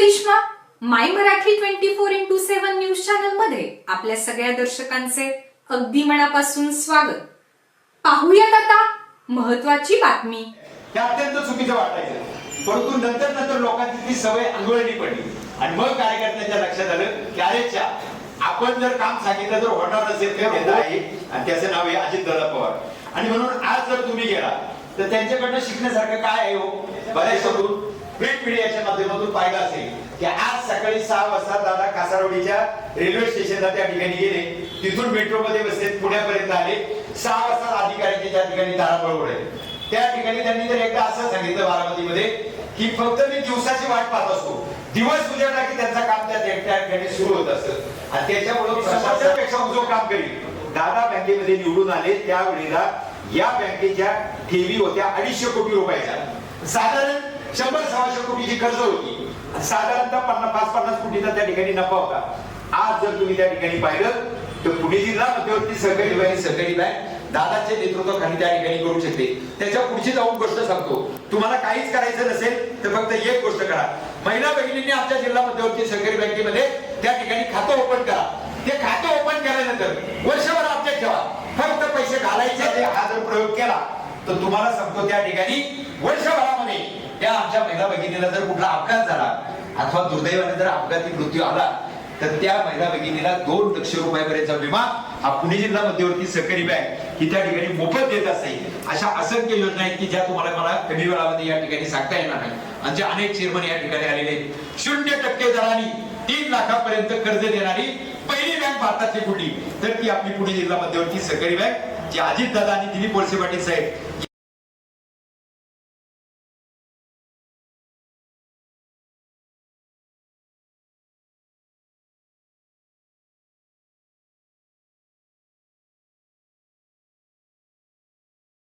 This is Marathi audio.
Karishma my Marathi twenty four into seven news चॅनलमध्ये आपल्या सगळ्या दर्शकांचे अगदी मनापासून स्वागत. पाहूयात आता महत्वाची बातमी. हे अत्यंत चुकीचं वाटायचं. परंतु नंतर नंतर लोकांची ती सवय अंगवळणी पडली. आणि मग कार्यकर्त्यांच्या लक्षात आलं की अरेच्या आपण जर काम सांगितलं तर होणार नसेल तर नेता आहे. आणि त्याचं नाव आहे अजित दादा पवार. आणि म्हणून आज जर तुम्ही गेला तर त्यांच्याकडनं शिकण्यासारखं काय आहे हो? बऱ्याच करून प्रिंट मीडियाच्या माध्यमातून पाहिलं असेल की आज सकाळी सहा वाजता दादा कासारवाडीच्या रेल्वे स्टेशनला त्या ठिकाणी गेले. तिथून मेट्रोमध्ये बसले पुण्यापर्यंत आले. सहा वाजता अधिकाऱ्यांचे त्या ठिकाणी दारावर उघडले त्या ठिकाणी त्यांनी जर एकदा असं सांगितलं बारामतीमध्ये की फक्त मी दिवसाची वाट पाहत असतो. दिवस उजाडला की त्यांचं काम त्या त्या ठिकाणी सुरू होत असतं. आणि त्याच्यामुळे प्रशासनापेक्षा उजव काम करील दादा बँकेमध्ये निवडून आले त्यावेळेला या बँकेच्या ठेवी होत्या अडीचशे कोटी रुपयाच्या. साधारण शंभर सहाशे कोटीची कर्ज होती. साधारणतः पन्नास पाच पन्नास कोटीचा त्या ठिकाणी नफा होता. आज जर तुम्ही त्या ठिकाणी पाहिलं तर पुणे जिल्हा मध्यवर्ती सहकारी बँक सहकारी बँक नेतृत्व घरी त्या ठिकाणी करू शकते. त्याच्या पुढची जाऊन गोष्ट सांगतो. तुम्हाला काहीच करायचं नसेल तर फक्त एक गोष्ट करा. महिला बहिणींनी आमच्या जिल्हा मध्यवर्ती सहकारी बँकेमध्ये त्या ठिकाणी खातं ओपन करा. ते खातं ओपन केल्यानंतर वर्षभर आमच्या ठेवा. फक्त पैसे घालायचे हा जर प्रयोग केला तर तुम्हाला सांगतो त्या ठिकाणी वर्षभरामध्ये भगिनीला जर कुठला अपघात झाला? अथवा दुर्दैवाने जर अपघाती मृत्यू आला तर त्या महिला भगिनीला दोन लक्ष रुपयापर्यंतचा विमा हा पुणे जिल्हा मध्यवर्ती सहकारी बँक ही त्या ठिकाणी मोफत देत असते अशा असंख्य योजना आहेत की ज्या तुम्हाला मला कमी वेळामध्ये या ठिकाणी सांगता येणार नाही आणि जे अनेक चेअरमन या ठिकाणी आलेले आहेत. शून्य टक्के दराने तीन लाखापर्यंत कर्ज देणारी पहिली बँक भारतातली कुठली? तर ती आपली पुणे जिल्हा मध्यवर्ती सहकारी बँक जी अजित दादा आणि दिलीप वळसे पाटील साहेब